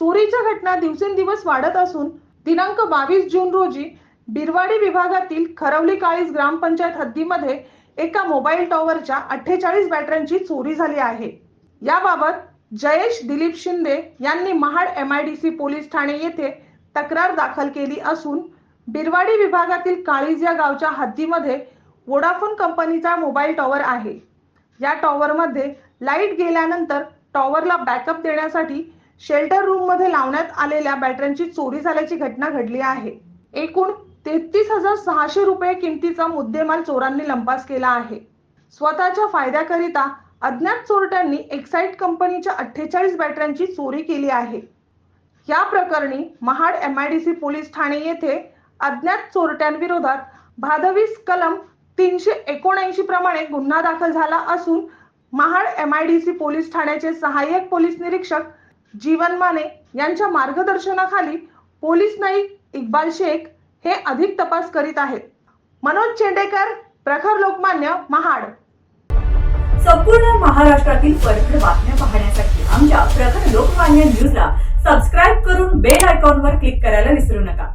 चोरीच्या घटना दिवसेंदिवस वाढत असून दिनांक बावीस जून रोजी बिरवाडी विभागातील खरवली काळीज ग्रामपंचायत हद्दीमध्ये एका मोबाईल टॉवरच्या अठ्ठेचाळीस बॅटऱ्यांची चोरी झाली आहे. याबाबत जयेश दिलीप शिंदे यांनी Mahad M I D C police Thane येथे तक्रार दाखल केली असून बिरवाडी विभागातील काळीज या गावच्या हद्दीमध्ये वोडाफोन कंपनीचा मोबाईल टॉवर आहे. या टॉवरमध्ये लाइट गेल्यानंतर टॉवरला बॅकअप देण्यासाठी शेल्टर रूममध्ये लावण्यात आलेल्या बॅटऱ्यांची चोरी झाल्याची घटना घडली आहे. एकूण तेहतीस हजार सहाशे रुपये किमतीचा मुद्देमाल चोरांनी लंपास केला आहे. स्वतःच्या फायद्याकरिता अज्ञात चोरट्यांनी एक्साईट कंपनीच्या अठ्ठेचाळीस बॅटऱ्यांची चोरी केली आहे. या प्रकरणी Mahad M I D C police Thane येथे अज्ञात चोरट्यांविरोधात भादवीस कलम तीनशे एकोणऐंशी प्रमाणे गुन्हा दाखल झाला असून महाड एम आयडीसी पोलीस ठाण्याचे सहाय्यक पोलीस निरीक्षक जीवन माने यांच्या मार्गदर्शनाखाली पोलीस नाईक इक्बाल शेख हे अधिक तपास करीत आहेत. मनोज चेंडेकर प्रखर लोकमान्य महाड. संपूर्ण महाराष्ट्रातील परखड बातम्या पाहण्यासाठी आमच्या प्रखर लोकमान्य न्यूजला सबस्क्राईब करून बेल आयकॉनवर क्लिक करायला विसरू नका.